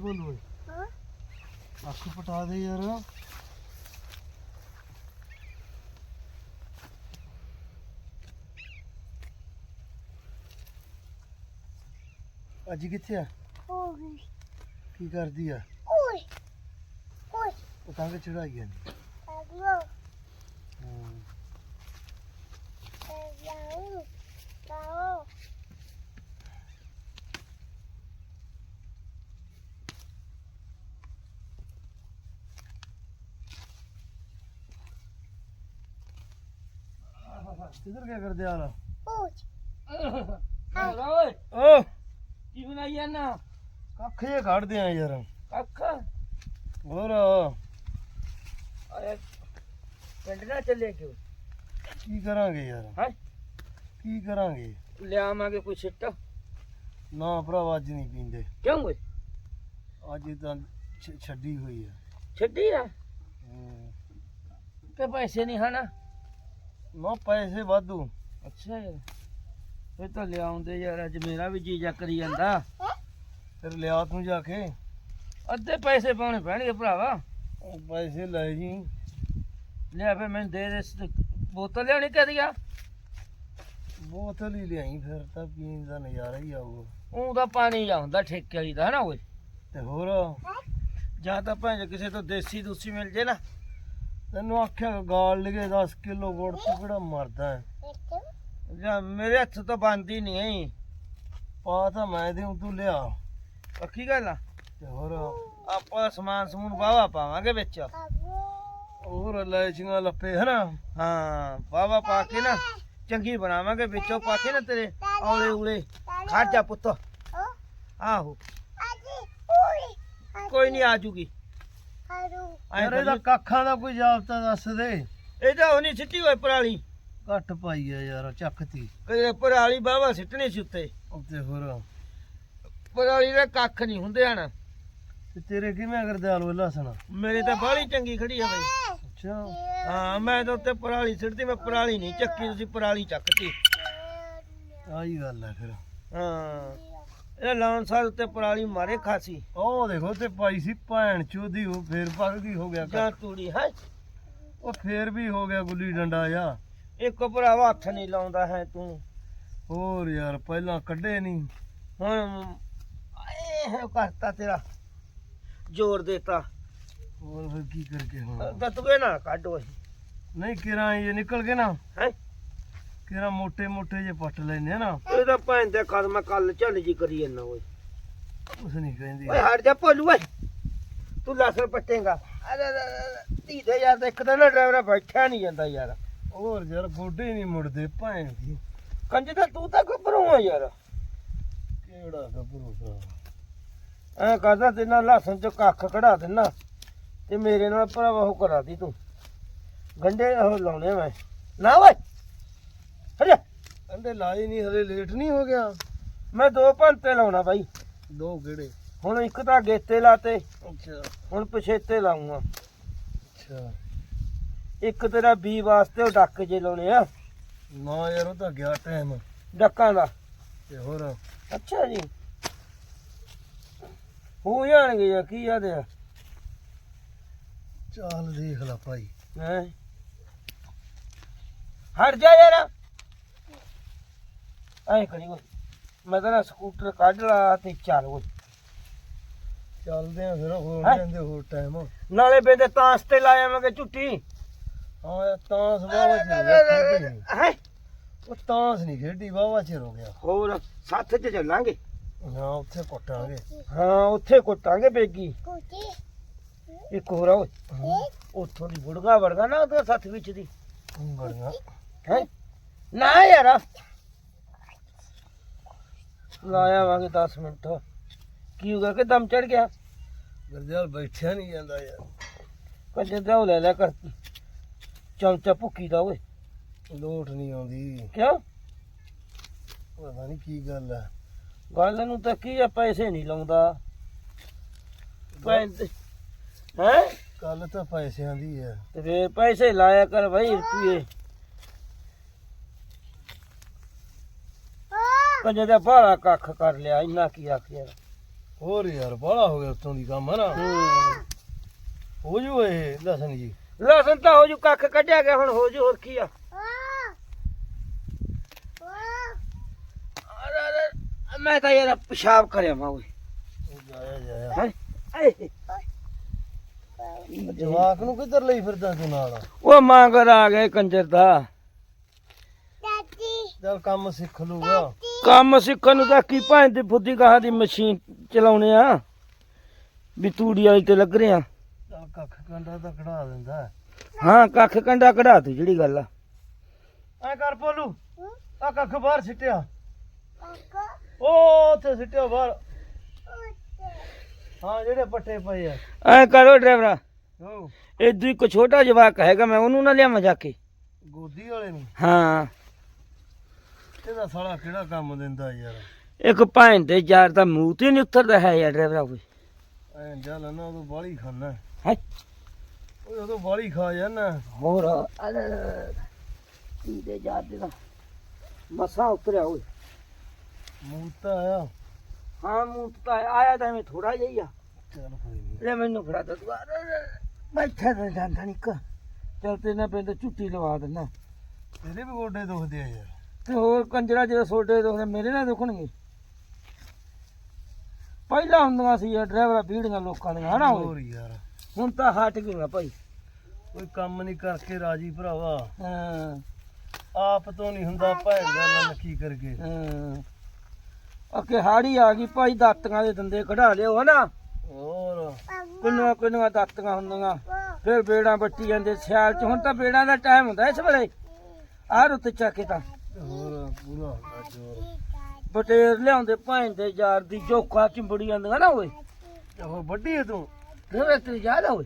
ਬੋਲ ਓਏ ਹਾਂ। ਅੱਖ ਪਟਾ ਦੇ ਯਾਰ। ਅੱਜ ਕਿੱਥੇ ਆ? ਓਏ ਕੀ ਕਰਦੀ ਆ? ਓਏ ਓਏ ਪਤੰਗ ਚੜਾਈ ਜਾਂਦੀ ਅਗਲੋ ਹਾਂ ਜਾਉ ਜਾਉ ਕਿੱਧਰ ਕਿਆ ਕਰਦੇ ਆ ਲਾ ਓਏ ਓਏ। ਓ। ਕੀ ਬਣਾਈ ਜਾਂਦਾ ਕੱਖ ਜੇ ਕੱਢਦੇ ਆ ਯਾਰ। ਕੱਖ? ਹੋਰ? ਅਰੇ ਪਿੰਡ ਨਾ ਚੱਲੇ ਕਿਉਂ? ਕੀ ਕਰਾਂਗੇ ਯਾਰ? ਹੈ? ਕੀ ਕਰਾਂਗੇ? ਲਿਆਵਾਂਗੇ ਕੋਈ ਸਿੱਟ। ਨਾ ਭਰਾਵਾ ਅੱਜ ਨਹੀਂ ਪੀਂਦੇ। ਕਿਉਂ ਓਏ? ਅੱਜ ਤਾਂ ਛ- ਛੱਡੀ ਹੋਈ ਆ। ਛੱਡੀ ਆ? ਹੂੰ। ਕਿ ਪੈਸੇ ਨਹੀਂ ਹਨਾ? ਨਾ ਪੈਸੇ ਵਾਧੂ। ਅੱਛਾ ਯਾਰ ਫੇ ਤਾਂ ਲਿਆਉਂਦੇ ਯਾਰ ਅੱਜ ਮੇਰਾ ਵੀ ਜੀ ਜਾ ਕਰੀ ਜਾਂਦਾ। ਫਿਰ ਲਿਆ ਤੂੰ ਜਾ ਕੇ। ਅੱਧੇ ਪੈਸੇ ਪਾਉਣੇ ਪੈਣਗੇ ਭਰਾਵਾ। ਉਹ ਪੈਸੇ ਲੈ ਜੀ। ਲਿਆ ਫੇ ਮੈਨੂੰ ਦੇ ਦੇ ਸ- ਬੋਤਲ ਲਿਆਉਣੀ ਕਦੀਆ ਬੋਤਲ ਹੀ ਲਿਆਈ ਫਿਰ ਤਾਂ ਪੀਣ ਦਾ ਨਜ਼ਾਰਾ ਹੀ ਆਊਗਾ। ਉਹ ਤਾਂ ਪਾਣੀ ਆਉਂਦਾ ਠੇਕੇ ਵਾਲੀ ਦਾ ਹਨਾ ਓਏ? ਤੇ ਹੋਰ? ਜਾਂ ਤਾਂ ਭਾਵੇਂ ਕਿਸੇ ਤੋਂ ਦੇਸੀ ਦੂਸੀ ਮਿਲ ਜੇ ਨਾ। ਤੈਨੂੰ ਆਖਿਆ ਗਾਲ ਲਗੇ 10 ਕਿਲੋ ਗੁੜ ਤੂੰ ਕਿਹੜਾ ਮਰਦਾ ਹੈ? ਜਾਂ ਮੇਰੇ ਹੱਥ ਤੋਂ ਬੰਦੀ ਨਹੀਂ ਪਾ ਤਾਂ ਮੈਂ ਦੇਉ ਤੂੰ ਲਿਆ। ਪੱਕੀ ਗੱਲ ਆ? ਤੇ ਹੋਰ ਆਪਾਂ ਸਮਾਨ ਸਮੂਨ ਵਾਵਾ ਪਾਵਾਂਗੇ ਵਿੱਚ। ਹੋਰ ਲੈਚੀਆਂ ਲੱਪੇ ਹਨਾ? ਹਾਂ ਵਾਵਾ ਪਾ ਕੇ ਨਾ ਚੰਗੀ ਬਣਾਵਾਂਗੇ ਵਿੱਚੋਂ ਪਾ ਕੇ ਨਾ ਤੇਰੇ ਔਲੇ ਉਲੇ ਖਾ ਜਾ ਪੁੱਤ। ਆਹੋ। ਕੋਈ ਨਹੀਂ ਆ ਜੂਗੀ। ਹਾਰੂ ਐਂ ਯਾਰ ਇਹਦਾ। ਕੱਖਾਂ ਦਾ ਕੋਈ ਜਾਬਤਾ ਦੱਸ ਦੇ। ਇਹ ਤਾਂ ਉਹ ਨਹੀਂ ਸਿੱਟੀ ਹੋਈ ਪਰਾਲੀ। ਘੱਟ ਪਾਈ ਆ ਯਾਰ ਚੱਕਤੀ। ਕਦੇ ਪਰਾਲੀ ਬਾਵਾ ਸਿੱਟਣੀ ਸੀ ਉੱਤੇ। ਤੇ ਹੋਰ। ਪਰਾਲੀ ਦੇ ਕੱਖ ਨਹੀਂ ਹੁੰਦੇ ਹਨ। ਤੇ ਤੇਰੇ ਕਿਵੇਂ ਕਰਦੇ ਆਲੂ ਲਸਣ? ਮੇਰੇ ਤਾਂ ਬਾਹਲੀ ਚੰਗੀ ਖੜੀ ਆ ਬਈ। ਅੱਛਾ। ਹਾਂ ਮੈਂ ਤਾਂ ਉੱਤੇ ਪਰਾਲੀ ਸਿੱਟਦੀ ਮੈਂ ਪਰਾਲੀ ਨਹੀਂ ਚੱਕੀ ਤੁਸੀਂ ਪਰਾਲੀ ਚੱਕਤੀ। ਆਹੀ ਗੱਲ ਹੈ ਫਿਰ। ਹਾਂ। ਇਹ ਲਾਉਣ ਸਾਲ ਉੱਤੇ ਪਰਾਲੀ ਮਾਰੇ ਖਾਸੀ। ਉਹ ਦੇਖੋ ਤੇ ਪਾਈ ਸੀ ਭੈਣ ਚੋਦੀ ਉਹ ਫੇਰ ਪੱਕ ਗਈ ਹੋ ਗਿਆ ਜਾਂ ਕੱਖ। ਤੂੜੀ ਹੈ? ਉਹ ਫੇਰ ਵੀ ਹੋ ਗਿਆ ਗੁੱਲੀ ਡੰਡਾ ਆ ਇੱਕ ਭਰਾਵਾ ਹੱਥ ਨਹੀਂ ਲਾਉਂਦਾ ਹੈ ਤੂੰ। ਹੋਰ ਯਾਰ ਪਹਿਲਾਂ ਕੱਢੇ ਨਹੀਂ ਹੁਣ ਇਹ ਹੈ ਕਰਤਾ ਤੇਰਾ। ਜ਼ੋਰ ਦੇਤਾ। ਹੋਰ ਫਿਰ ਕੀ ਕਰਕੇ ਹੁਣ? ਦਤਵੇ ਨਾ ਕੱਢ ਓਏ। ਨਹੀਂ ਕਿਰਾਂ ਇਹ ਨਿਕਲ ਕੇ ਨਾ। ਹੈ? ਕਿਹੜਾ ਮੋਟੇ ਮੋٹے ਜੇ ਪੱਟ ਲੈਨੇ ਨਾ। ਇਹ ਤਾਂ ਭੈਣ ਦੇ ਖਤਮ ਕੱਲ ਚੱਲ ਜੀ ਕਰੀ ਜਾਂਦਾ ਓਏ। ਉਸ ਨਹੀਂ ਕਹਿੰਦੀ। ਓਏ ਹਟ ਜਾ ਭੋਲੂ ਓਏ। ਤੂੰ ਲਸਣ ਪੱਟੇਗਾ। ਅਰੇ ਧੀ ਦੇ ਇੱਕ ਤਾਂ ਡਰਾਈਵਰ ਬੈਠਾ ਨਹੀਂ ਜਾਂਦਾ ਯਾਰ। ਹੋਰ ਯਾਰ ਗੋਡੇ ਨਹੀਂ ਮੁੜਦੇ ਭੈਣ ਦੀ ਕੰਜ ਤਾਂ ਤੂੰ ਤਾਂ ਗੱਭਰੂ ਆ ਯਾਰ। ਕਿਹੜਾ ਗੱਭਰੂ ਭਰਾ? ਐ ਕਰਦਾ ਤੇ ਨਾ ਲਸਣ ਚ ਕੱਖ ਕਢਾ ਦੇਣਾ ਤੇ ਮੇਰੇ ਨਾਲ ਭਰਾਵਾ ਉਹ ਕਰਾ ਦੀ ਤੂੰ। ਗੰਡੇ ਉਹ ਲਾਉਣੇ ਮੈਂ। ਨਾ ਓਏ। ਹਜੇ ਕਹਿੰਦੇ ਲਾਏ ਨਹੀਂ ਹਲੇ ਲੇਟ ਨਹੀਂ ਹੋ ਗਿਆ। ਮੈਂ ਦੋ ਘੰਟੇ ਲਾਉਣਾ ਬਾਈ। ਦੋ ਕਿਹੜੇ? ਹੁਣ ਇੱਕ ਤਾਂ ਗੇਤੇ ਲਾਤੇ ਅੱਛਾ। ਹੁਣ ਪਛੇਤੇ ਲਾਉਂਗਾ। ਅੱਛਾ। ਇੱਕ ਤੇਰਾ ਬੀ ਵਾਸਤੇ ਉਹ ਡੱਕ ਜੇ ਲਾਉਣੇ ਆ। ਨਾ ਯਾਰ ਉਹ ਤਾਂ ਗਿਆ ਟਾਈਮ ਡੱਕਾਂ ਦਾ। ਤੇ ਹੋਰ? ਅੱਛਾ ਜੀ। ਹੋ ਜਾਣਗੇ ਜਾਂ ਕੀ ਆਦੇ ਆ ਚੱਲ ਦੇਖ ਲੈ ਭਾਈ। ਹੈਂ? ਹਟ ਜਾ ਯਾਰ। ਐ ਕਰੀ ਓਏ ਮੈਂ ਤਾਂ ਨਾ ਸਕੂਟਰ ਕੱਢ ਲਾ ਤੇ ਚੱਲ ਓਏ ਚੱਲਦੇ ਆ ਫਿਰ ਹੋਰ ਹੈਂ? ਜਾਂਦੇ ਹੋਰ ਟਾਈਮ ਨਾਲੇ ਬੇਦੇ ਤਾਂਸ ਤੇ ਲਾਇਆ ਮੈਂ ਝੁੱਟੀ। ਹਾਂ ਯਾਰ ਤਾਂ ਸਵਾਵਾ ਚ ਹੋ ਗਿਆ ਖੇਡੀ ਨੀ। ਹੈ? ਉਹ ਤਾਂਸ ਨਹੀਂ ਖੇਡੀ ਵਾਵਾ ਚਿਰ ਹੋ ਗਿਆ। ਹੋਰ ਸੱਥ 'ਚ ਚੱਲਾਂਗੇ। ਹਾਂ ਉੱਥੇ ਕੁੱਟਾਂਗੇ। ਹਾਂ ਉੱਥੇ ਕੁੱਟਾਂਗੇ ਬੇਗੀ। ਕੁਟੀ। ਇੱਕ ਹੋਰ ਆ ਓਏ। ਉੱਥੋਂ ਦੀ ਬੁੜਗਾ ਵੜਗਾ ਨਾ ਉਹਦੇ ਸੱਥ ਵਿੱਚ ਦੀ। ਬੜੀਆਂ ਹੈ? ਨਾ ਯਾਰ। ਲਾਇਆ ਵਾਂਗੇ 10 ਮਿੰਟ। ਕੀ ਹੋ ਗਿਆ ਕਿ ਦਮ ਚੜ ਗਿਆ? ਗਰਦਿਆਲ ਬੈਠਿਆ ਨਹੀਂ ਜਾਂਦਾ ਯਾਰ। ਕੰਜੇ ਦਾ ਲੈ ਲੈ ਕਰ। ਚਮਚਾ ਭੁੱਕੀ ਦਾ ਓਏ। ਲੋਟ ਨਹੀਂ ਆਉਂਦੀ। ਕਿਉਂ? ਪਤਾ ਨਹੀਂ ਕੀ ਗੱਲ ਹੈ ਗੱਲ ਨੂੰ ਤਾਂ ਕੀ ਆ ਪੈਸੇ ਨਹੀਂ ਲਾਉਂਦਾ। ਪੈਸੇ ਹੈ? ਕੱਲ ਤਾਂ ਪੈਸਿਆਂ ਦੀ ਹੈ ਤੇ ਫੇਰ ਪੈਸੇ ਲਾਇਆ ਕਰ ਭਾਈ ਰੁਪਏ ਕੰਜੇ ਦਾ ਭਾੜਾ ਕੱਖ ਕਰ ਲਿਆ ਇੰਨਾ ਕੀ ਆਖ ਯਾਰ ਹੋਰ ਯਾਰ ਬਾਹਲਾ ਹੋ ਗਿਆ ਉੱਤੋਂ ਦੀ ਕੰਮ ਹੈ। ਨਾ ਹੋ ਜੂ ਇਹ ਲਸਣ ਜੀ? ਲਸਣ ਤਾਂ ਹੋ ਜੂ ਕੱਖ ਕੱਢਿਆ ਗਿਆ ਹੁਣ ਹੋ ਜੂ ਹੋਰ ਕੀ ਆ? ਮੈਂ ਤਾਂ ਯਾਰ ਪਿਸ਼ਾਬ ਕਰਿਆ ਮਾ ਓਏ। ਜਾਇਆ ਜਾਇਆ। ਹੈਂ? ਜਵਾਕ ਨੂੰ ਕਿੱਧਰ ਲਈ ਫਿਰਦਾ ਤੂੰ ਨਾਲ? ਉਹ ਮੰਗਰ ਆ ਗਏ ਕੰਜਰ ਦਾ। ਦਾਦੀ ਚੱਲ ਕੰਮ ਸਿੱਖ ਲੂਗਾ ਕੰਮ ਸਿੱਖਣ ਨੂੰ ਤਾਂ ਕੀ ਭਾਂ ਦੀ ਫੁੱਦੀ ਗਾਹਾਂ ਦੀ ਮਸ਼ੀਨ ਚਲਾਉਣੇ ਆ? ਵੀ ਤੂੜੀ ਵਾਲੀ ਤੇ ਲੱਗ ਰਿਆ। ਚੱਲ ਕੱਖ ਕੰਡਾ ਤਾਂ ਕਢਾ ਦਿੰਦਾ। ਹਾਂ ਕੱਖ ਕੰਡਾ ਕਢਾ ਤੂੰ ਜਿਹੜੀ ਗੱਲ ਆ। ਐ ਕਰ ਪੋਲੂ ਆ ਕੱਖ ਬਾਹਰ ਸਿੱਟਿਆ। ਕਾਕਾ ਉਹ ਉੱਥੇ ਸਿੱਟਿਆ ਬਾਹਰ। ਹਾਂ ਜਿਹੜੇ ਪੱਟੇ ਪਏ ਆ। ਐ ਕਰੋ ਡਰਾਈਵਰਾ। ਹੋ ਇਦੋਂ ਇੱਕ ਛੋਟਾ ਜਵਾਕ ਹੈਗਾ ਮੈਂ ਉਹਨੂੰ ਨਾ ਲਿਆਵਾਂ ਜਾ ਕੇ। ਗੋਦੀ ਵਾਲੇ ਨੂੰ। ਹਾਂ। ਇਹਦਾ ਸਾਲਾ ਕਿਹੜਾ ਕੰਮ ਦਿੰਦਾ ਯਾਰ? ਇੱਕ ਭਾਂ ਦੇ ਯਾਰ ਦਾ ਮੂੰਹ ਤੇ ਨਹੀਂ ਉਤਰਦਾ ਹੈ ਯਾਰ ਡਰਾਈਵਰਾ ਕੋਈ। ਐ ਚੱਲ ਨਾ ਉਦੋਂ ਬਾਲੀ ਖਾਣਾ ਹੈ? ਓਏ ਉਦੋਂ ਬਾਲੀ ਖਾ ਜਾਣਾ ਹੋਰ ਕੀ ਦੇ ਯਾਰ ਦੇ ਦਾ। ਮਸਾ ਉਤਰਿਆ ਓਏ। ਮੂੰਹ ਤਾਂ ਆਇਆ। ਹਾਂ ਮੂੰਹ ਤਾਂ ਆਇਆ ਤਾਂ ਮੈਂ ਥੋੜਾ ਜਿਹਾ ਹੀ ਆ। ਚੱਲ ਕੋਈ ਨਹੀਂ ਲੈ ਮੈਨੂੰ ਫੜਾ ਦੇ ਤੂੰ ਬੈਠਾ ਤਾਂ ਜਾਂਦਾ ਨਹੀਂ ਕ ਚਲ ਤੇ ਨਾ ਪੈਂਦਾ ਝੁੱਟੀ ਲਵਾ ਦਿੰਦਾ। ਤੇਰੇ ਵੀ ਗੋਡੇ ਦੁਖਦੇ ਆ ਯਾਰ। ਤੇ ਹੋਰ ਕੰਜਰਾ ਜਦੋਂ ਸੋਡੇ ਦੁਖਦੇ ਮੇਰੇ ਨਾਲ ਦੁਖਣਗੇ। ਪਹਿਲਾਂ ਹੁੰਦੀਆਂ ਸੀ ਇਹ ਡਰਾਈਵਰਾਂ ਬੀੜੀਆਂ ਲੋਕਾਂ ਦੀਆਂ ਹਨਾ ਓਏ? ਹੋਰ ਯਾਰ। ਹੁਣ ਤਾਂ ਹਟ ਗਈਆਂ ਭਾਈ। ਕੋਈ ਕੰਮ ਨਹੀਂ ਕਰਕੇ ਰਾਜੀ ਭਰਾਵਾ। ਹਾਂ। ਆਪ ਤੋਂ ਨਹੀਂ ਹੁੰਦਾ ਭੈਣ ਦਾ ਨਾ ਕੀ ਕਰਗੇ ਹਾਂ। ਅਕੇ ਹਾੜੀ ਆ ਗਈ ਭਾਈ ਦਾਤੀਆਂ ਦੇ ਦੰਦੇ ਕਢਾ ਲਿਓ ਹਨਾ? ਹੋਰ। ਕਿੰਨੀਆਂ ਕਿੰਨੀਆਂ ਦਾਤੀਆਂ ਹੁੰਦੀਆਂ। ਫਿਰ ਬੇੜਾਂ ਬੱਟੀ ਜਾਂਦੇ ਸਿਆਲ ਚ। ਹੁਣ ਤਾਂ ਬੇੜਾਂ ਦਾ ਟਾਈਮ ਹੁੰਦਾ ਇਸ ਵੇਲੇ। ਆਹ ਰੁੱਤ ਚੱਕੇ ਤਾਂ। ਹੋਰ ਪੂਰਾ ਹੁੰਦਾ ਜ਼ੋਰ ਬਟੇਰ ਲਿਆਉਂਦੇ ਭਾਂ ਦੇ ਯਾਰ ਦੀ ਜੋਖਾ ਚਿੰਬੜੀ ਜਾਂਦੀਆਂ ਨਾ ਓਏ। ਤੇ ਹੋਰ ਵੱਡੀ ਹੈ ਤੂੰ? ਫਿਰ ਤੇਰੀ ਯਾਦ ਆ ਓਏ?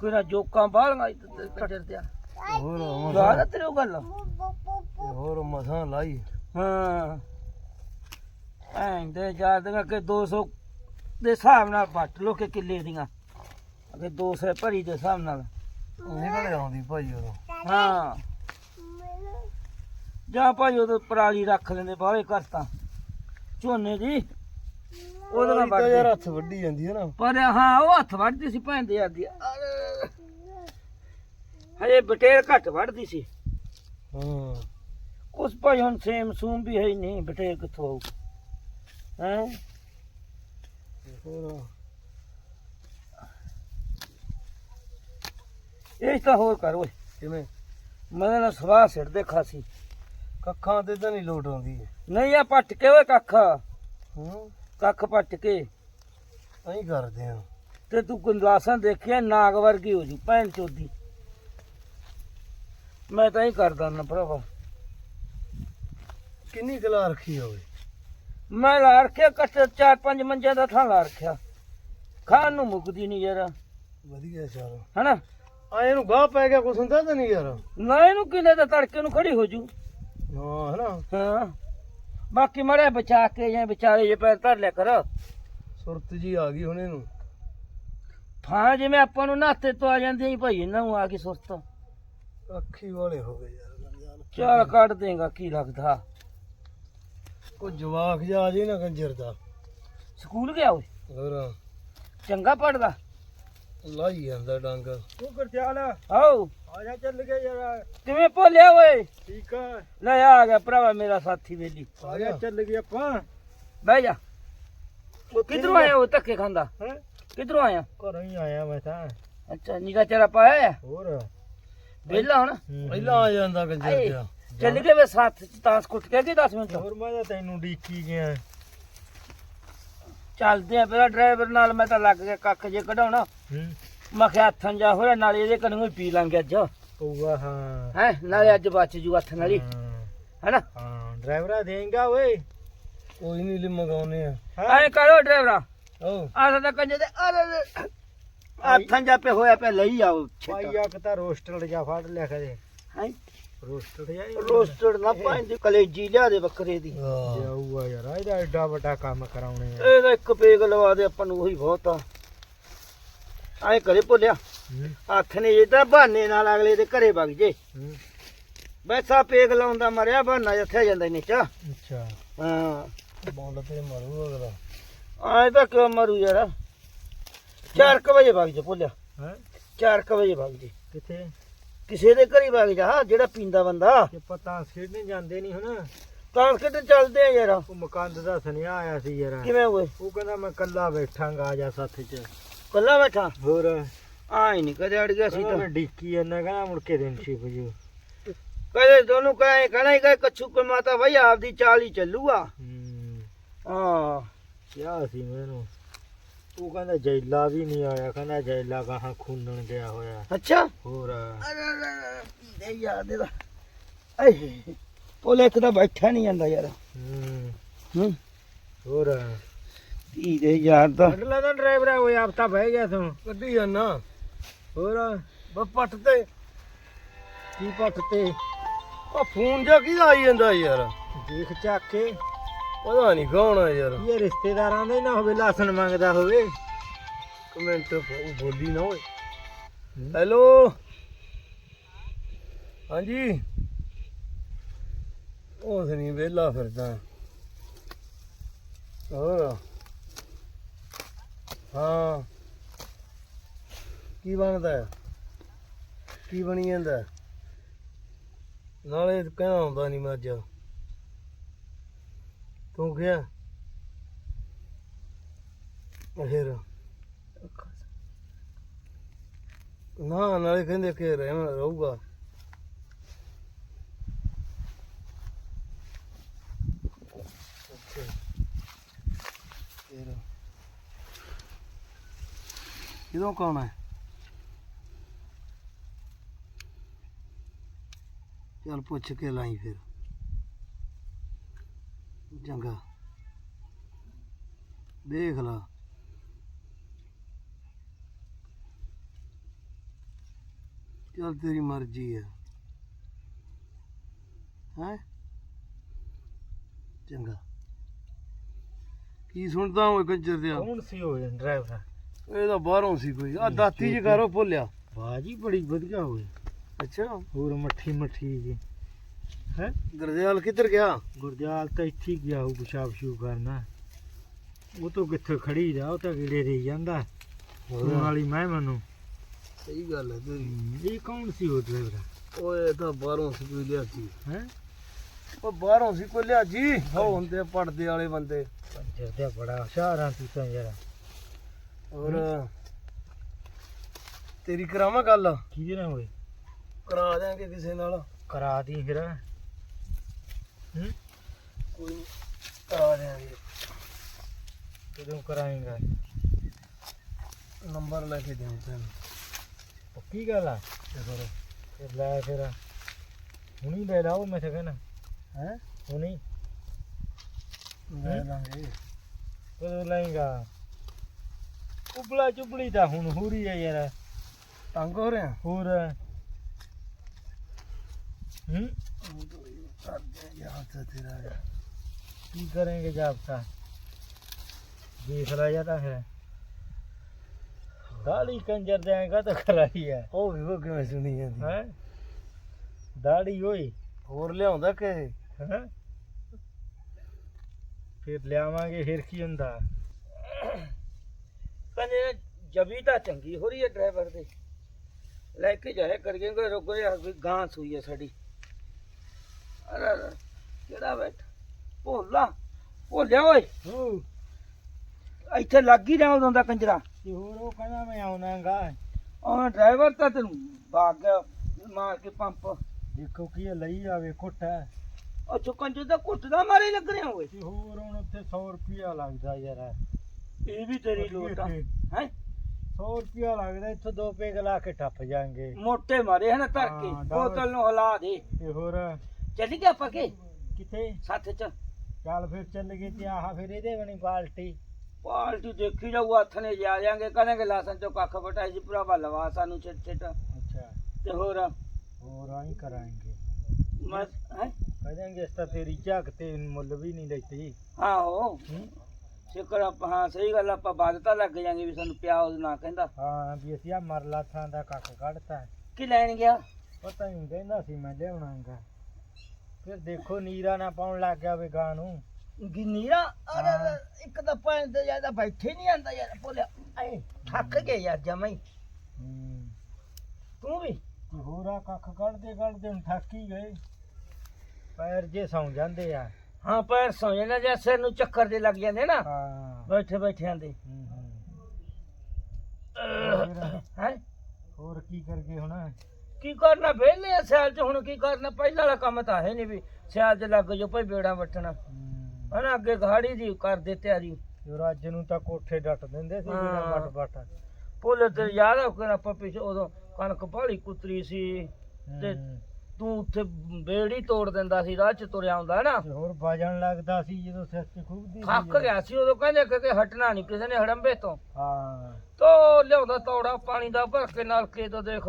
ਕੋਈ ਨਾ ਜੋਕਾਂ ਬਾਲਗਾ ਕੱਟਰ ਤੇ ਹੋਰ ਯਾਦ ਆ ਤੇਰੀ ਉਹ ਗੱਲ? ਤੇ ਹੋਰ ਮਸਾਂ ਲਾਈ ਹਾਂ। ਐਂ ਦੇ ਯਾਰ ਦੀਆਂ ਕਿ 200 ਦੇ ਹਿਸਾਬ ਨਾਲ ਵੱਟ ਲੋ ਕਿ ਕਿੱਲੇ ਦੀਆਂ। ਅਗੇ 200 ਭਰੀ ਦੇ ਹਿਸਾਬ ਨਾਲ। ਨਿਕਲ ਆਉਂਦੀ ਭਾਈ ਉਦੋਂ। ਹਾਂ। ਜਾਂ ਭਾਈ ਉਹ ਪਰਾਲੀ ਰੱਖ ਲੈਂਦੇ ਬਾਹਲੇ ਕਰਤਾ ਝੋਨੇ ਦੀ। ਉਹਦੇ ਨਾਲ ਤਾਂ ਯਾਰ ਵੱਢਦੇ ਹੱਥ ਵੱਢੀ ਜਾਂਦੀ ਹੈ ਨਾ। ਪਰ ਹਾਂ ਉਹ ਹੱਥ ਵੱਢਦੀ ਸੀ ਭੈਣ ਦੇ ਆਦੀ। ਹਜੇ ਬਟੇਰ ਘੱਟ ਵੱਢਦੀ ਸੀ। ਹਾਂ। ਉਸ ਭਾਈ ਹੁਣ ਸੇਮ ਸੂਮ ਵੀ ਹੈ ਨਹੀਂ ਬਟੇਰ ਕਿੱਥੋਂ ਆਊ? ਹੈ? ਇਹ ਤਾਂ ਹੋਰ ਕਰ ਓਏ। ਕਿਵੇਂ? ਮੈਂ ਨਾ ਸਵਾਹ ਸਿੱਟਦੇ ਖਾਸੀ। ਕੱਖਾਂ ਤੇ ਤਾਂ ਨਹੀਂ ਲੋਟ ਆਉਂਦੀ ਨਹੀਂ ਆ ਪੱਟ ਕੇ ਓਏ ਕੱਖ। ਹੂੰ। ਕੱਖ ਪੱਟ ਕੇ। ਐਂ ਕਰਦੇ ਆ ਤੇ ਤੂੰ ਗੁੰਦਲਾਸਾਂ ਦੇਖਿਆ ਨਾਗ ਵਰਗੀ ਹੋ ਜੂ ਭੈਣ ਚੋਦੀ। ਮੈਂ ਤਾਂ ਹੀ ਕਰਦਾ ਨਾ ਭਰਾਵਾ। ਕਿੰਨੀ ਕਲਾ ਰੱਖੀ ਹੋਵੇ ਮੈਂ ਲਾ ਰੱਖਿਆ ਕੱਟ ਚਾਰ ਪੰਜ ਮੰਜਿਆਂ ਦਾ ਥਾਂ ਲਾ ਰੱਖਿਆ। ਖਾਣ ਨੂੰ ਮੁੱਕਦੀ ਨਹੀਂ ਯਾਰ। ਵਧੀਆ ਚੱਲ। ਹਨਾ? ਆ ਇਹਨੂੰ ਗਾਹ ਪੈ ਗਿਆ ਕੁਛ ਹੁੰਦਾ ਤਾਂ ਨਹੀਂ ਯਾਰ। ਨਾ ਇਹਨੂੰ ਦਾ ਤੜਕੇ ਨੂੰ ਖੜੀ ਹੋ ਜੂ। ਹਾਂ ਹੈ ਹਾਂ। ਬਾਕੀ ਮੜੇ ਬਚਾ ਕੇ ਜਾਂ ਵਿਚਾਰੇ ਜੇ ਪੈਰ ਧਰ ਲਿਆ ਕਰ। ਸੁਰਤ ਜੀ ਆ ਗਈ ਹੁਣ ਇਹਨੂੰ। ਥਾਂ ਜਿਵੇਂ ਆਪਾਂ ਨੂੰ ਨਾਤੇ ਤੋਂ ਆ ਜਾਂਦੀ ਸੀ ਭਾਈ ਇਹਨਾਂ ਨੂੰ ਆ ਗਈ ਸੁਸਤ ਅੱਖੀ ਵਾਲੇ ਹੋ ਗਏ ਯਾਰ ਚਾਲ ਕੱਢ ਦੇਗਾ ਕੀ ਲੱਗਦਾ। ਕੋਈ ਜਵਾਕ ਜਾ ਜੇ ਨਾ ਕੰਜਰ ਦਾ। ਸਕੂਲ ਗਿਆ ਓਏ। ਹੋਰ। ਚੰਗਾ ਪੜਦਾ ਲਾਈ ਜਾਂਦਾ ਡੰਗ। ਤੂੰ ਕਰ ਚਾਲ ਆਓ। ਆ ਜਾ ਚੱਲ ਗਿਆ ਯਾਰ ਕਿਵੇਂ ਭੋਲਿਆ ਓਏ? ਠੀਕ ਆ। ਲੈ ਆ ਗਿਆ ਭਰਾਵਾ ਮੇਰਾ ਸਾਥੀ ਵੇਲੀ। ਆ ਗਿਆ ਚੱਲ ਗਿਆ ਆਪਾਂ। ਬਹਿ ਜਾ। ਕਿੱਧਰੋਂ ਆਇਆ ਉਹ ਧੱਕੇ ਖਾਂਦਾ? ਹੈ? ਕਿੱਧਰੋਂ ਆਇਆ? ਘਰੋਂ ਹੀ ਆਇਆ ਮੈਂ ਤਾਂ। ਅੱਛਾ ਨਿਗਾ ਤੇਰਾ ਪਾਇਆ ਆ ਹੋਰ? ਵਿਹਲਾ ਹੁਣ? ਪਹਿਲਾਂ ਆ ਜਾਂਦਾ ਕੰਜਰ ਜਾ ਚੱਲ ਗਏ ਵੇ ਸਾਥ ਚ ਤਾਸ ਕੁੱਟ ਕੇ ਕਿ 10 ਮਿੰਟ? ਹੋਰ ਮੈਂ ਤਾਂ ਤੈਨੂੰ ਡੀਕੀ ਗਿਆ। ਚੱਲਦੇ ਆ ਪਹਿਲਾਂ ਡਰਾਈਵਰ ਨਾਲ ਮੈਂ ਤਾਂ ਲੱਗ ਗਿਆ ਕੱਖ ਜੇ ਕਢਾਉਣਾ। ਹੂੰ। ਮੈਂ ਕਿਹਾ ਹੱਥਾਂ ਜਾ ਹੋਇਆ ਨਾਲੇ ਇਹਦੇ ਕੰਨੋਂ ਹੀ ਪੀ ਲਾਂਗੇ ਅੱਜ। ਪਊਗਾ ਹਾਂ। ਹੈ ਨਾਲੇ ਅੱਜ ਬਚ ਜੂ ਹੱਥ ਨਾਲ। ਹੀ। ਹੈਨਾ? ਹਾਂ ਡਰਾਈਵਰਾ ਦੇਂਗਾ ਓਏ। ਕੋਈ ਨਹੀਂ ਲਿ ਮਗਾਉਨੇ ਆ। ਐ ਕਰੋ ਡਰਾਈਵਰਾ ਓ ਆਹ ਤਾਂ ਕੰਜੇ ਦੇ ਅਰੇ ਹੱਥਾਂ ਜਾ ਪੇ ਹੋਇਆ ਪੇ ਲਈ ਆਓ ਭਾਈ ਆ ਕਿਤਾ ਰੋਸਟਡ ਜਾ ਫੜ ਲਿਆ ਕਰੇ ਹੈ? ਰੋਸਟਡ ਜਾ ਰੋਸਟਡ ਨਾ ਪਾਉਂਦੀ ਕਲੇਜੀ ਲਿਆ ਦੇ ਬੱਕਰੇ ਦੀ। ਜਾਊਗਾ ਯਾਰ ਇਹਦਾ ਐਡਾ ਵੱਡਾ ਕੰਮ ਕਰਾਉਣੇ ਆ। ਇਹਦਾ ਇੱਕ ਪੇਗ ਲਵਾ ਦੇ ਆਪਾਂ ਨੂੰ ਉਹੀ ਬਹੁਤ ਆ। ਐ ਕਰੇ ਭੁੱਲਿਆ। ਹੱਥ ਨੇ ਤਾਂ ਬਹਾਨੇ ਨਾਲ ਅਗਲੇ ਦੇ ਘਰੇ ਵਗ ਜੇ। ਬੈਸਾ ਪੇਗ ਲਾਉਂਦਾ ਮਰਿਆ ਬਹਾਨਾ ਜੱਥਿਆ ਜਾਂਦਾ ਨੀਚਾ ਅੱਛਾ। ਹਾਂ। ਬੋਲ ਤੇ ਮਰੂ ਅਗਲਾ। ਆਏ ਤਾਂ ਕਿਉਂ ਮਰੂ ਯਾਰ? 4 ਵਜੇ ਵਗ ਜਾ ਭੁੱਲਿਆ। ਹੈ? 4 ਵਜੇ ਵਗ ਜੀ। ਕਿੱਥੇ? ਕਿਸੇ ਦੇ ਘਰੀ ਵਗ ਜਾ ਜਿਹੜਾ ਪੀਂਦਾ ਬੰਦਾ। ਪਤਾ ਖੇਡਣੇ ਜਾਂਦੇ ਨਹੀਂ ਹੁਣ ਤਾਂ ਕਿਤੇ ਚੱਲਦੇ ਆ ਯਾਰ। ਉਹ ਮਕੰਦ ਦਾ ਸੁਨੇਹਾ ਆਇਆ ਸੀ ਯਾਰ। ਕਿਵੇਂ ਹੋਏ? ਉਹ ਕਹਿੰਦਾ ਮੈਂ ਕੱਲਾ ਬੈਠਾਂਗਾ ਆ ਜਾ ਸਾਥ ਚ। ਕੱਲਾ ਬੈਠਾ? ਹੋਰ? ਆਈ ਨਹੀਂ ਕਦੇ ਅੜ ਗਿਆ ਸੀ ਤਾਂ। ਮੈਂ ਡਿੱਕੀ ਜਾਂਦਾ ਕਹਿੰਦਾ ਮੁੜ ਕੇ ਦਿਨ ਛਿਪ ਜੂ। ਕਦੇ ਦੋਨੋਂ ਕਹੇ ਕਹਣਾ ਹੀ ਕਹੇ ਕੱਛੂ ਕੋ ਮਾਤਾ ਭਾਈ ਆਪਦੀ ਚਾਲ ਹੀ ਚੱਲੂਗਾ। ਹੂੰ। ਕਿਹਾ ਸੀ ਮੈਨੂੰ ਉਹ ਕਹਿੰਦਾ ਜੈਲਾ ਵੀ ਨਹੀਂ ਆਇਆ ਕਹਿੰਦਾ ਜੈਲਾ ਗਾਹਾਂ ਖੂਨਣ ਗਿਆ ਹੋਇਆ। ਅੱਛਾ? ਹੋਰ। ਦੇ ਯਾਦ ਇਹਦਾ। ਆਏ ਪੋਲੇ ਇੱਕ ਤਾਂ ਬੈਠਾ ਨਹੀਂ ਜਾਂਦਾ ਯਾਰ। ਹੂੰ। ਹੂੰ। ਹੋਰ। ਧੀ ਦੇ ਯਾਰ ਦਾ ਅਗਲਾ ਤਾਂ ਡਰਾਈਵਰ ਆ ਉਹ ਆਪ ਤਾਂ ਬਹਿ ਗਿਆ ਤੂੰ। ਕੱਢੀ ਜਾਣਾ ਹੋਰ। ਬਸ ਪੱਟ ਤੇ। ਕੀ ਪੱਟ ਤੇ? ਉਹ ਫੋਨ ਜਾ ਕੀ ਆਈ ਜਾਂਦਾ ਯਾਰ? ਦੇਖ ਚੱਕ। ਕੇ ਪਤਾ ਨਹੀਂ ਕੌਣ ਆ ਯਾਰ। ਇਹ ਰਿਸ਼ਤੇਦਾਰਾਂ ਦਾ ਹੀ ਨਾ ਹੋਵੇ ਲਾਸਨ ਮੰਗਦਾ ਹੋਵੇ। ਕਮੈਂਟ ਬੋਲੀ ਨਾ ਓਏ ਹੈਲੋ। ਹਾਂਜੀ। ਉਸ ਨਹੀਂ ਵਿਹਲਾ ਫਿਰਦਾ। ਹੋਰ? ਹਾਂ। ਕੀ ਬਣਦਾ? ਕੀ ਬਣੀ ਜਾਂਦਾ? ਨਾਲੇ ਕਹਿਣਾ ਆਉਂਦਾ ਨਹੀਂ ਮੈਂ ਅੱਜ। ਤੂੰ ਗਿਆ? ਫਿਰ। ਨਾ, ਨਾਲੇ ਕਹਿੰਦੇ ਕਿ ਰਹਿਣਾ ਰਹੂਗਾ। ਕਿਦੋਂ ਕੌਣ ਹੈ ਚੱਲ ਪੁੱਛ ਕੇ ਲਾਈ ਫਿਰ। ਚੰਗਾ। ਦੇਖ ਲਾ। ਚੱਲ ਤੇਰੀ ਮਰਜ਼ੀ ਹੈ ਹੈ? ਚੰਗਾ। ਕੀ ਸੁਣਦਾ ਹੋਏ ਕੰਜਰ ਦਿਆ? ਕੌਣ ਸੀ ਉਹ ਡਰਾਈਵਰ ਇਹ ਤਾਂ ਬਾਹਰੋਂ ਸੀ ਕੋਈ। ਆ ਦਾਤੀ ਜੀ ਕਰੋ ਭੁੱਲਿਆ। ਬਾਜੀ ਬੜੀ ਵਧੀਆ ਹੋਵੇ ਅੱਛਾ। ਹੋਰ ਮੱਠੀ ਮੱਠੀ ਜੀ। ਹੈ? ਗਰਦਿਆਲ ਕਿੱਧਰ ਗਿਆ? ਗੁਰਦਿਆਲ ਤਾਂ ਇੱਥੇ ਹੀ ਗਿਆ ਉਹ ਪਿਸ਼ਾਬ ਸ਼ੂ ਕਰਨਾ। ਉਹ ਤੋਂ ਕਿੱਥੇ ਖੜੀ ਜਾ ਉਹ ਤਾਂ ਗੇੜੇ ਦੇ ਜਾਂਦਾ। ਹੁਣ ਵਾਲੀ ਮੈਂ ਮੈਨੂੰ। ਸਹੀ ਗੱਲ ਹੈ ਤੇਰੀ। ਇਹ ਕੌਣ ਸੀ ਉਹ ਡਰਾਈਵਰ ਓਏ ਇਹ ਤਾਂ ਬਾਹਰੋਂ ਸੀ ਕੋਈ ਲਿਆ ਸੀ ਹੈ? ਉਹ ਬਾਹਰੋਂ ਸੀ ਕੋਈ ਲਿਆ ਜੀ ਹੋ ਹੁੰਦੇ ਪੜਦੇ ਵਾਲੇ ਬੰਦੇ। ਪੰਜਰ ਬੜਾ ਹੁਸ਼ਿਆਰਾਂ ਤੂੰ ਤਾਂ ਯਾਰ। ਹੋਰ ਤੇਰੀ ਕਰਾਵਾਂ ਗੱਲ? ਕਿਹਦੇ ਨਾਲ ਹੋਏ ਕਰਾ ਦਿਆਂਗੇ ਕਿਸੇ ਨਾਲ। ਕਰਾ ਦੀ ਫਿਰ। ਹੂੰ। ਕੋਈ ਨੀ, ਕਰਾ ਦਿਆਂਗੇ। ਕਦੋਂ ਕਰਾਏਗਾ। ਨੰਬਰ ਲੈ ਕੇ ਦੇਉਂ ਤੈਨੂੰ ਪੱਕੀ ਗੱਲ ਆ? ਤੇ ਫਿਰ? ਫਿਰ ਲੈ ਫਿਰ। ਹੁਣੀ ਲੈ ਲਾਓ ਮੈਂ ਤਾਂ ਕਹਿਣਾ ਹੈ? ਹੁਣੀ। ਲੈ ਲਾਂਗੇ। ਕਦੋਂ ਲਾਏਗਾ? ਉਬਲਾ ਚੁਬਲੀ ਤਾਂ ਹੁਣ ਹੂਰੀ ਹੈ ਯਾਰ। ਤੰਗ ਹੋ ਰਿਹਾ? ਹੋਰ। ਹੂੰ। ਕਰਦੇ ਤੇਰਾ ਕੀ ਕरेंगे ਜਾਪਤਾ ਦੇਖ ਲਾ ਜਾਂਦਾ ਹੈ ਦਾੜੀ ਕੰਜਰ ਦੇਗਾ ਤਾਂ ਕਰਾਈ ਹੈ ਉਹ ਵੀ ਉਹ ਕਿਵੇਂ ਸੁਣੀ ਜਾਂਦੀ ਹੈ ਦਾੜੀ ਓਏ ਹੋਰ ਲਿਆਉਂਦਾ ਕਿ ਹੈਂ? ਫਿਰ ਲਿਆਵਾਂਗੇ ਫਿਰ ਕੀ ਹੁੰਦਾ ਕਹਿੰਦੇ ਜਬੀ ਤਾਂ ਚੰਗੀ ਹੋ ਰਹੀ ਹੈ ਡਰਾਈਵਰ ਦੇ ਲੈ ਕੇ ਜਾਇਆ ਕਰੀਏ ਕੋਈ ਰੁਕੋ ਯਾਰ ਗਾਂ ਸੂਈ ਹੈ ਸਾਡੀ ਅਰੇ ਅਰੇ, ਕਿਹੜਾ ਬੈਠ? ਭੋਲਾ ਭੋਲਿਆ ਓਏ। ਹੋ। ਇੱਥੇ ਲੱਗ ਹੀ ਰਿਹਾ ਉਦੋਂ ਦਾ ਕੰਜਰਾ। ਤੇ ਹੋਰ ਉਹ ਕਹਿੰਦਾ ਮੈਂ ਆਉਣਾਗਾ ਉਹ ਡਰਾਈਵਰ ਤਾਂ ਤੈਨੂੰ ਭਾਗ ਗਿਆ ਮਾਰ ਕੇ ਪੰਪ। ਦੇਖੋ ਕੀ ਇਹ ਲਈ ਆਵੇ ਘੁੱਟ ਹੈ। ਉਹ ਚੁੱਕਣ ਚ ਤਾਂ ਘੁੱਟ ਦਾ ਮਾਰੇ ਲੱਗ ਰਿਹਾ ਓਏ। ਤੇ ਹੋਰ ਹੁਣ ਉੱਥੇ 100 ਰੁਪਿਆ ਲੱਗਦਾ ਯਾਰ। ਇਹ ਵੀ ਤੇਰੀ ਲੋਟ ਆ। ਹੈ? 100 ਰੁਪਿਆ ਲੱਗਦਾ ਇੱਥੋਂ ਦੋ ਪੇਗ ਲਾ ਕੇ ਟੱਪ ਜਾਾਂਗੇ ਮੋਟੇ ਮਾਰੇ ਹਨ ਧਰ ਕੇ। ਬੋਤਲ ਨੂੰ ਹਿਲਾ ਦੇ। ਤੇ ਹੋਰ? ਚੱਲ ਗਿਆ ਪਕੇ ਕਿੱਥੇ? ਸੱਤ ਚ। ਚੱਲ ਫਿਰ ਚੱਲ ਗਏ ਤੇ ਆਹ ਫਿਰ ਇਹਦੇ ਬਣੀ ਬਾਲਟੀ। ਪਾਲਟੀ ਦੇਖੀ ਜਾਊ ਹੱਥ ਨੇ ਜਾ ਜਾਾਂਗੇ ਕਹਿੰਦੇ ਲਾਸਨ ਚੋਂ ਕੱਖ ਬਟਾਈ ਜੀ ਭਰਾਵਾ ਲਵਾ ਸਾਨੂੰ ਛਿੱਟ ਛਿੱਟ। ਅੱਛਾ। ਤੇ ਹੋਰ? ਹੋਰ ਆਈ ਕਰਾਂਗੇ। ਮੈਂ ਹੈ? ਕਹਿ ਦਾਂਗੇ ਇਸ ਤਾਂ ਤੇਰੀ ਝਾਕ ਤੇ ਮੁੱਲ ਵੀ ਨਹੀਂ ਲੈਤੀ। ਆਹੋ? ਸ਼ੁਕਰ ਆਪਾਂ ਹਾਂ ਸਹੀ ਗੱਲ ਆਪਾਂ ਬਾਦਤਾ ਲੱਗ ਜਾਾਂਗੇ ਵੀ ਸਾਨੂੰ ਪਿਆ ਉਹ ਨਾ ਕਹਿੰਦਾ। ਹਾਂ ਵੀ ਅਸੀਂ ਆ ਮਰਲਾ ਥਾਂ ਦਾ ਕੱਖ ਕੱਢਤਾ। ਕੀ ਲੈਣ ਗਿਆ? ਪਤਾ ਨਹੀਂ ਕਹਿੰਦਾ ਸੀ ਮੈਂ ਲਿਆਉਣਾਗਾ ਫਿਰ ਦੇਖੋ ਨੀਰਾ ਨਾ ਪਾਉਣ ਲੱਗ ਗਿਆ ਵੇ ਗਾਂ ਨੂੰ। ਗਿੰਨੀਰਾ ਅਰੇ। ਇੱਕ ਤਾਂ ਪੈਣ ਤੇ ਜ਼ਿਆਦਾ ਬੈਠੇ ਨਹੀਂ ਆਂਦਾ ਯਾਰ ਬੋਲਿਆ ਐ ਥੱਕ ਗਏ ਯਾਰ ਜਮਾਂ ਹੀ। ਹੂੰ। ਤੂੰ ਵੀ? ਤੇ ਹੋਰ ਆ ਕੱਖ ਕੱਢਦੇ ਕੱਢਦੇ ਹੁਣ ਥੱਕ ਹੀ ਗਏ। ਪੈਰ ਜੇ ਸੌਂ ਜਾਂਦੇ ਆ। ਹਾਂ ਪੈਰ ਸੌ ਜਾਂਦਾ ਜਾਂ ਸਿਰ ਨੂੰ ਚੱਕਰ ਦੇ ਲੱਗ ਜਾਂਦੇ ਨਾ। ਹਾਂ। ਬੈਠੇ ਬੈਠੇ ਆਂਦੇ ਹੂੰ, ਹੂੰ। ਹੈ? ਹੋਰ ਕੀ ਕਰਗੇ ਹੁਣ? ਕੀ ਕਰਨਾ? ਵਿਹਲੇ ਆ ਸਿਆਲ ਚ ਹੁਣ ਕੀ ਕਰਨਾ? ਪਹਿਲਾਂ ਵਾਲਾ ਕੰਮ ਤਾਂ ਹੈ ਨਹੀਂ ਵੀ ਸਿਆਲ ਚ ਲੱਗ ਜੋ ਭਾਈ ਬੇੜਾ ਵੱਟਣਾ। ਹਨਾ ਅੱਗੇ ਗਾੜੀ ਦੀ ਕਰਦੇ ਤਿਆਰੀ ਜੋ। ਰੱਜ ਨੂੰ ਤਾਂ ਕੋਠੇ ਡੱਟ ਦਿੰਦੇ ਸੀ ਹਾਂ। ਵੱਟ ਵੱਟ। ਪੁੱਲ ਤੇ ਯਾਦ ਆ ਕਿ ਆਪਾਂ ਪਿਛੇ ਉਦੋਂ ਕਣਕ ਭਾਲੀ ਕੁਤਰੀ ਸੀ ਤੇ। ਤੂੰ ਉੱਥੇ ਬੇੜੀ ਤੋੜ ਦਿੰਦਾ ਸੀ ਰਾਹ ਚ ਤੁਰਿਆ ਆਉਂਦਾ ਨਾ ਹੋਰ ਵਜਣ ਲੱਗਦਾ ਸੀ ਜਦੋਂ ਸਿਰ ਤੇ ਖੂਬਦੀ ਥੱਕ ਗਿਆ ਸੀ ਉਦੋਂ ਕਹਿੰਦੇ ਕਿ ਹਟਣਾ ਨਹੀਂ ਕਿਸੇ ਨੇ ਹੜੰਬੇ ਤੋਂ। ਹਾਂ। ਤੋ ਲਿਆਉਂਦਾ ਤੌੜਾ ਪਾਣੀ ਦਾ ਭਰ ਕੇ ਨਲਕੇ ਤੋਂ ਦੇਖ।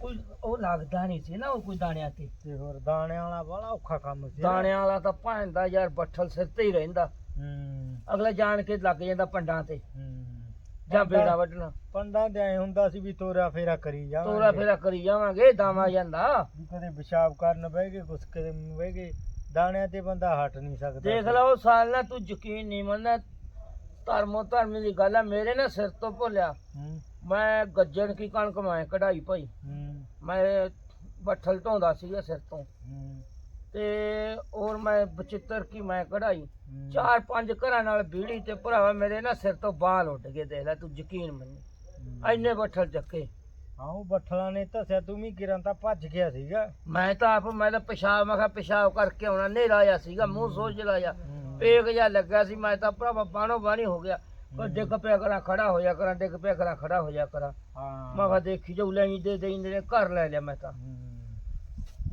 ਕੋਈ ਉਹ ਲੱਗਦਾ ਨਹੀਂ ਸੀ ਨਾ ਉਹ ਕੋਈ ਦਾਣਿਆਂ ਤੇ। ਤੇ ਹੋਰ ਦਾਣਿਆਂ ਵਾਲਾ ਬੜਾ ਔਖਾ ਕੰਮ ਸੀ। ਦਾਣਿਆਂ ਵਾਲਾ ਤਾਂ ਭਾਂਦਾ ਯਾਰ ਬੱਠਲ ਸਿਰ ਤੇ ਹੀ ਰਹਿੰਦਾ। ਹੂੰ। ਅਗਲਾ ਜਾਣ ਕੇ ਲੱਗ ਜਾਂਦਾ ਪੰਡਾਂ ਤੇ। ਹੂੰ। ਜਾਂ ਬੇੜਾ ਵੱਢਣਾ। ਪੰਡਾਂ ਦੇ ਐ ਹੁੰਦਾ ਸੀ ਵੀ ਤੋਰਾ ਫੇਰਾ ਕਰੀ ਜਾਵਾਂਗੇ। ਤੋਰਾ ਫੇਰਾ ਕਰੀ ਜਾਵਾਂਗੇ ਦਾਮਾ ਜਾਂਦਾ। ਵੀ ਕਦੇ ਪਿਸ਼ਾਬ ਕਰਨ ਬਹਿ ਗਏ ਕੁਛ ਕਦੇ ਬਹਿ ਗਏ। ਦਾਣਿਆਂ ਤੇ ਬੰਦਾ ਹਟ ਨਹੀਂ ਸਕਦਾ। ਦੇਖ ਲਓ ਸਾਲ ਨਾ ਤੂੰ ਯਕੀਨ ਨਹੀਂ ਮੰਨਣਾ ਧਰਮੋ ਧਰਮ ਦੀ ਗੱਲ ਆ ਮੇਰੇ ਨਾ ਸਿਰ ਤੋਂ ਭੁੱਲਿਆ। ਹੂੰ। ਮੈਂ ਗੱਜਣ ਕੀ ਕਣਕ ਮੈਂ ਕਢਾਈ ਭਾਈ। ਹੂੰ। ਮੈਂ ਬੱਠਲ ਢੋਂਦਾ ਸੀਗਾ ਸਿਰ ਤੋਂ। ਤੇ ਔਰ ਮੈਂ ਬਚਿੱਤਰ ਕੀ ਮੈਂ ਕਢਾਈ। ਚਾਰ ਪੰਜ ਘਰਾਂ ਨਾਲ ਬੀੜੀ ਤੇ ਭਰਾਵਾ ਮੇਰੇ ਨਾ ਸਿਰ ਤੋਂ ਬਾਲ ਉੱਡ ਗਏ ਦੇਖ ਲੈ ਤੂੰ ਯਕੀਨ ਮੰਨੀ। ਐਨੇ ਬੱਠਲ ਚੱਕੇ। ਆਹੋ ਬੱਠਲਾਂ ਨੇ ਦੱਸਿਆ ਤੂੰ ਵੀ ਕਿਰਾਂ ਤਾਂ ਭੱਜ ਗਿਆ ਸੀਗਾ। ਮੈਂ ਤਾਂ ਆਪ ਮੈਂ ਤਾਂ ਪਿਸ਼ਾਬ ਮੈਂ ਕਿਹਾ ਪਿਸ਼ਾਬ ਕਰਕੇ ਆਉਣਾ ਨੇਰਾ ਆਇਆ ਸੀਗਾ ਮੂੰਹ ਸੋਜ ਲਾਇਆ। ਪੇਕ ਜਿਹਾ ਲੱਗਾ ਸੀ ਮੈਂ ਤਾਂ ਭਰਾਵਾ ਬਾਣੋ ਬਾਣੀ ਹੋ ਗਿਆ। ਪਰ ਡਿੱਗ ਪਿਆ ਕਰਾਂ ਖੜਾ ਹੋ ਜਾ ਕਰਾਂ ਡਿੱਗ ਪਿਆ ਕਰਾਂ ਖੜਾ ਹੋ ਜਾ ਕਰਾਂ। ਹਾਂ। ਮੈਂ ਕਿਹਾ ਦੇਖੀ ਜਾਊ ਲੈ ਦੇ ਦੇ ਨੇ ਘਰ ਲੈ ਲਿਆ ਮੈਂ ਤਾਂ।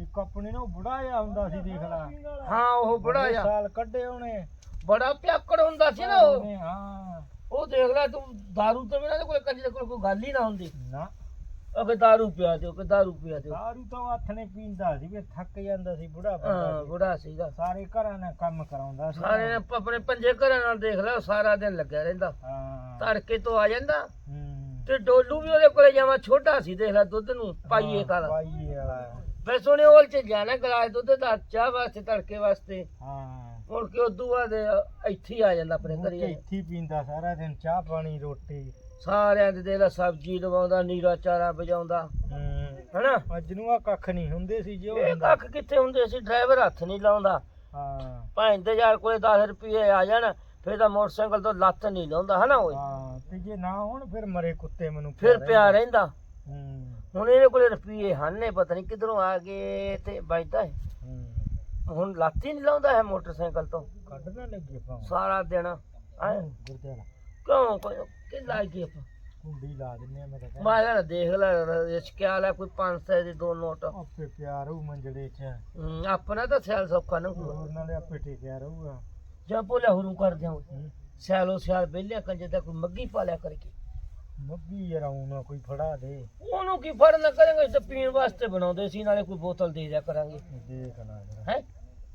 ਇੱਕ ਆਪਣੇ ਨੂੰ ਬੁੜਾ ਜਿਹਾ ਹੁੰਦਾ ਸੀ ਦੇਖ ਲਾ। ਹਾਂ ਉਹ ਬੜਾ ਆ ਸਾਲ ਕੱਢੇ ਉਹਨੇ। ਬੜਾ ਪਿਆਕੜ ਹੁੰਦਾ ਸੀ ਨਾ ਉਹ। ਹਾਂ। ਉਹ ਦੇਖ ਲੈ ਤੂੰ दारू ਤੋਂ ਬਿਨਾਂ ਤਾਂ ਕੋਈ ਕੰਜ ਕੋਈ ਗੱਲ ਹੀ ਨਾ ਹੁੰਦੀ। ਨਾ। ਅਗੇ दारू ਪਿਆ ਦਿਓ ਕਿ दारू ਪਿਆ ਦਿਓ ਦਾਰੂ ਤਾਂ ਹੱਥ ਨੇ ਪੀਂਦਾ ਸੀ ਵੀ ਥੱਕ ਜਾਂਦਾ ਸੀ ਬੁੜਾ ਹਾਂ ਬੰਦਾ ਸੀ। ਬੁੜਾ ਸੀਗਾ ਸਾਰੇ ਘਰਾਂ ਨਾਲ ਕੰਮ ਕਰਾਉਂਦਾ ਸੀ ਸਾਰੇ ਨੇ ਆਪਣੇ ਪੰਜੇ ਘਰਾਂ ਨਾਲ ਦੇਖ ਲੈ ਉਹ ਸਾਰਾ ਦਿਨ ਲੱਗਿਆ ਰਹਿੰਦਾ ਹਾਂ ਤੜਕੇ ਤੋਂ ਆ ਜਾਂਦਾ ਹੂੰ ਤੇ ਡੋਲੂ ਵੀ ਉਹਦੇ ਕੋਲੇ ਜਾਵਾਂ ਛੋਟਾ ਸੀ ਦੇਖ ਲੈ ਦੁੱਧ ਨੂੰ ਪਾਈਏ ਹਾਂ, ਕਾਲਾ ਪਾਈਏ ਵਾਲਾ ਮੈਂ ਸੋਨੇ ਹੋਲ ਚ ਜਾਣਾ ਗਲਾਸ ਦੁੱਧ ਦਾ ਚਾਹ ਵਾਸਤੇ ਤੜਕੇ ਵਾਸਤੇ ਹਾਂ ਮੁੜ ਕੇ ਉਦੋਂ ਬਾਅਦ ਇੱਥੇ ਹੀ ਆ ਜਾਂਦਾ ਆਪਣੇ ਮੁੜ ਕੇ ਘਰੇ ਇੱਥੇ ਹੀ ਪੀਂਦਾ ਸਾਰਾ ਦਿਨ ਚਾਹ ਪਾਣੀ ਰੋਟੀ ਸਾਰਿਆਂ ਦੇ ਦੇਖ ਲੈ ਸਬਜ਼ੀ ਲਵਾਉਂਦਾ ਨੀਰਾ ਚਾਰਾ ਵਜਾਉਂਦਾ। ਹੂੰ। ਹਨਾ? ਅੱਜ ਨੂੰ ਆ ਕੱਖ ਨਹੀਂ ਹੁੰਦੇ ਸੀ ਜੋ ਇਹ ਕੱਖ ਕਿੱਥੇ ਹੁੰਦੇ ਸੀ? ਡਰਾਈਵਰ ਹੱਥ ਨਹੀਂ ਲਾਉਂਦਾ। ਹਾਂ। ਭਾਂ ਦੇ ਯਾਰ ਕੋਲੇ 10 ਰੁਪਏ ਆ ਜਾਣ ਫਿਰ ਤਾਂ ਮੋਟਰਸਾਈਕਲ ਤੋਂ ਲੱਤ ਨਹੀਂ ਲਾਉਂਦਾ ਹਨਾ ਓਏ? ਹਾਂ ਤੇ ਜੇ ਨਾ ਹੋਣ ਫਿਰ ਮਰੇ ਕੁੱਤੇ ਮੈਨੂੰ ਫਿਰ ਪਿਆ ਰਹਿੰਦਾ। ਹੂੰ। ਹੁਣ ਇਹਦੇ ਕੋਲੇ ਰੁਪਏ ਹਨ ਨੇ ਪਤਾ ਨਹੀਂ ਕਿਧਰੋਂ ਆ ਗਏ ਤੇ ਵੱਜਦਾ ਹੈ ਹੂੰ। ਹੁਣ ਲੱਤ ਹੀ ਨਹੀਂ ਲਾਉਂਦਾ ਹੈ ਮੋਟਰਸਾਈਕਲ ਤੋਂ। ਕੱਢ ਨਾ ਲੱਗੇ ਸਾਰਾ ਦਿਨ ਹੈਂ? ਗੁਰਦਿਆਲਾ ਕਿਉਂ? ਕੋਈ ਕਿ ਲਾਗੀ ਆਪਾਂ? ਕੁੰਡੀ ਲਾ ਦਿੰਨੇ ਆ ਮੈਂ ਤਾਂ ਕਹਿੰਦਾ। ਮੈਂ ਕਿਹਾ ਦੇਖ ਲੈ ਰਿਸ਼ਕਿਆ ਲੈ ਕੋਈ 500 ਦੇ ਦੋ ਨੋਟ। ਆਪੇ ਪਿਆਰ ਹੋਊ ਮੰਜੜੇ ਚ। ਹਮ, ਆਪਣਾ ਤਾਂ ਸਿਆਲ ਸੌਖਾ ਨਾ ਹੋਊਗਾ। ਹੋਰ ਨਾਲੇ ਆਪੇ ਟਿਕਿਆ ਰਹੂਗਾ ਜਾਂ ਭੋਲੇ ਹੁਰੂ ਕਰ ਦਿਆਂ ਹੂੰ। ਸਿਆਲੋ ਸਿਆਲ ਬੇਲਿਆ ਕੰਜੇ ਦਾ ਕੋਈ ਮੱਗੀ ਪਾਲਿਆ ਕਰਕੇ ਮੱਗੀ ਯਾਰ ਆਉਣਾ ਕੋਈ ਫੜਾ ਦੇ। ਉਹਨੂੰ ਕੀ ਫੜਨਾ ਕਰਾਂਗੇ? ਤਾਂ ਪੀਣ ਵਾਸਤੇ ਬਣਾਉਂਦੇ ਸੀ ਨਾਲੇ ਕੋਈ ਬੋਤਲ ਦੇ ਦਿਆ ਕਰਾਂਗੇ। ਦੇਖ ਲਾ ਜਰਾ ਹੈ?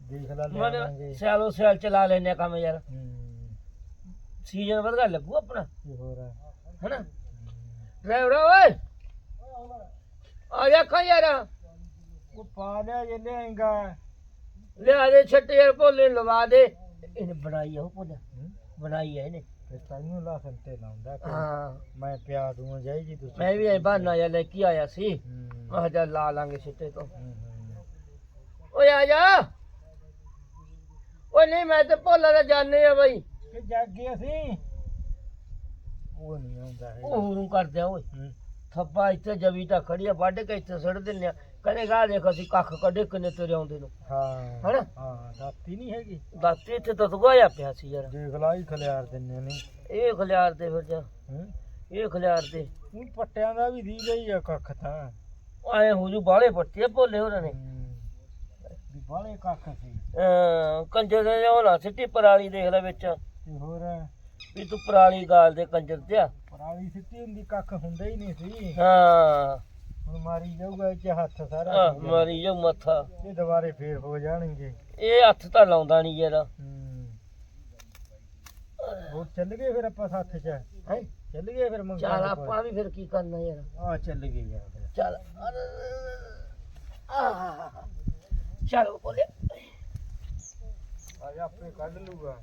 ਦੇਖ ਲਾ ਮੈਂ ਲਿਆਵਾਂਗੇ ਸਿਆਲੋ ਸਿਆਲ ਚਲਾ ਲੈਨੇ ਕੰਮ ਯਾਰ। ਹੂੰ। ਸੀਜ਼ਨ ਵਧਗਾ ਲੱਗੂ ਆਪਣਾ। ਕੀ ਹੋ ਰਿਹਾ ਹੈਨਾ? ਡਰਾਈਵਰ ਓਏ। ਆ ਜਾ ਖਾ ਯਾਰ। ਉਹ ਪਾ ਲਿਆ ਜੇ ਲਿਆਏਗਾ ਲਿਆ ਦੇ ਛੱਟੇ ਯਾਰ ਭੋਲੇ ਨੂੰ ਲਵਾ ਦੇ। ਇਹਨੇ ਬਣਾਈ ਆ ਉਹ ਭੋਲੇ। ਬਣਾਈ ਆ ਇਹਨੇ। ਤੇ ਤਾਈਓ ਲਾ ਸੰਤੇ ਲਾਉਂਦਾ ਕਿ ਹਾਂ। ਮੈਂ ਪਿਆ ਦੂੰ ਜਾਈ ਜੀ ਤੁਸੀਂ। ਮੈਂ ਵੀ ਇਹ ਬਹਾਨਾ ਜਿਹਾ ਲੈ ਕੇ ਆਇਆ ਸੀ। ਹੂੰ। ਮੈਂ ਕਿਹਾ ਚੱਲ ਲਾ ਲਾਂਗੇ ਛਿੱਟੇ ਤੋਂ। ਹੂੰ, ਹੂੰ। ਓਏ ਆ ਜਾ। ਓਏ ਨਹੀਂ ਮੈਂ ਤੇ ਭੋਲਾ ਦਾ ਜਾਣੇ ਆ ਬਈ। ਕਿ ਜਾਗੇ ਅਸੀਂ? ਉਹ ਨਹੀਂ ਆਉਂਦਾ ਹੈ ਉਹ ਹੂਰੂ ਕਰਦੇ ਆ ਓਏ। ਥੱਪਾ ਇੱਥੇ ਜਵੀ ਤਾਂ ਖੜੀ ਆ ਵੱਢ ਕੇ ਇੱਥੇ ਸੜ ਦਿੰਨੇ ਆ। ਕਹਿੰਦੇ ਗਾ ਦੇਖ ਅਸੀਂ ਕੱਖ ਕੱਢੇ ਕਿੰਨੇ ਤੁਰੇ ਆਉਂਦੇ ਨੂੰ। ਹਾਂ। ਹੈਨਾ? ਹਾਂ ਦਾਤੀ ਨਹੀਂ ਹੈਗੀ। ਦਾਤੀ ਇੱਥੇ ਤਾਂ ਸੁਗਾਇਆ ਪਿਆ ਸੀ ਯਾਰ। ਦੇਖ ਲਾ ਹੀ ਖਲਿਆਰ ਦਿੰਨੇ ਨੇ। ਇਹ ਖਲਿਆਰ ਦੇ ਫਿਰ ਜਾ। ਇਹ ਖਲਿਆਰ ਦੇ। ਉਹ ਪੱਟਿਆਂ ਦਾ ਵੀ ਦੀ ਗਈ ਆ ਕੱਖ ਤਾਂ। ਆਏ ਹੋ ਜੂ ਬਾਲੇ ਪੱਟੇ ਭੋਲੇ ਹੋਰਾਂ ਨੇ। ਵੀ ਬਾਲੇ ਕੱਖ ਸੀ। ਕੰਜਰ ਦੇ ਉਹ ਨਾ ਸਿੱਟੀ ਪਰਾਲੀ ਦੇਖ ਲੈ ਵਿੱਚ। ਤੇ ਹੋਰ ਵੀ ਤੂੰ ਪਰਾਲੀ ਗਾਲ ਦੇ ਕੰਜਰ ਤੇ ਆ। ਪਰਾਲੀ ਸਿੱਟੀ ਹੁੰਦੀ ਕੱਖ ਹੁੰਦਾ ਹੀ ਨਹੀਂ ਸੀ। ਹਾਂ। ਹੁਣ ਮਾਰੀ ਜਾਊਗਾ ਇਹ 'ਚ ਹੱਥ ਸਾਰਾ ਆਹ, ਮਾਰੀ ਜੋ ਮੱਥਾ। ਇਹ ਦੁਬਾਰੇ ਫੇਰ ਹੋ ਜਾਣਗੇ। ਇਹ ਹੱਥ ਤਾਂ ਲਾਉਂਦਾ ਨਹੀਂ ਯਾਰ। ਹੂੰ। ਹੋਰ ਚੱਲ ਗਏ ਫਿਰ ਆਪਾਂ ਸੱਥ 'ਚ? ਹੈ? ਚੱਲ ਗਏ ਫਿਰ ਮੰਗਾ ਚੱਲ ਆਪਾਂ ਵੀ ਫਿਰ ਕੀ ਕਰਨਾ ਯਾਰ। ਆ ਚੱਲ ਗਏ ਯਾਰ ਫਿਰ। ਚੱਲ। ਆਹ। ਚਲੋ ਬੋਲੇ। ਆ ਜਾ ਆਪੇ ਕੱਢ ਲੂਗਾ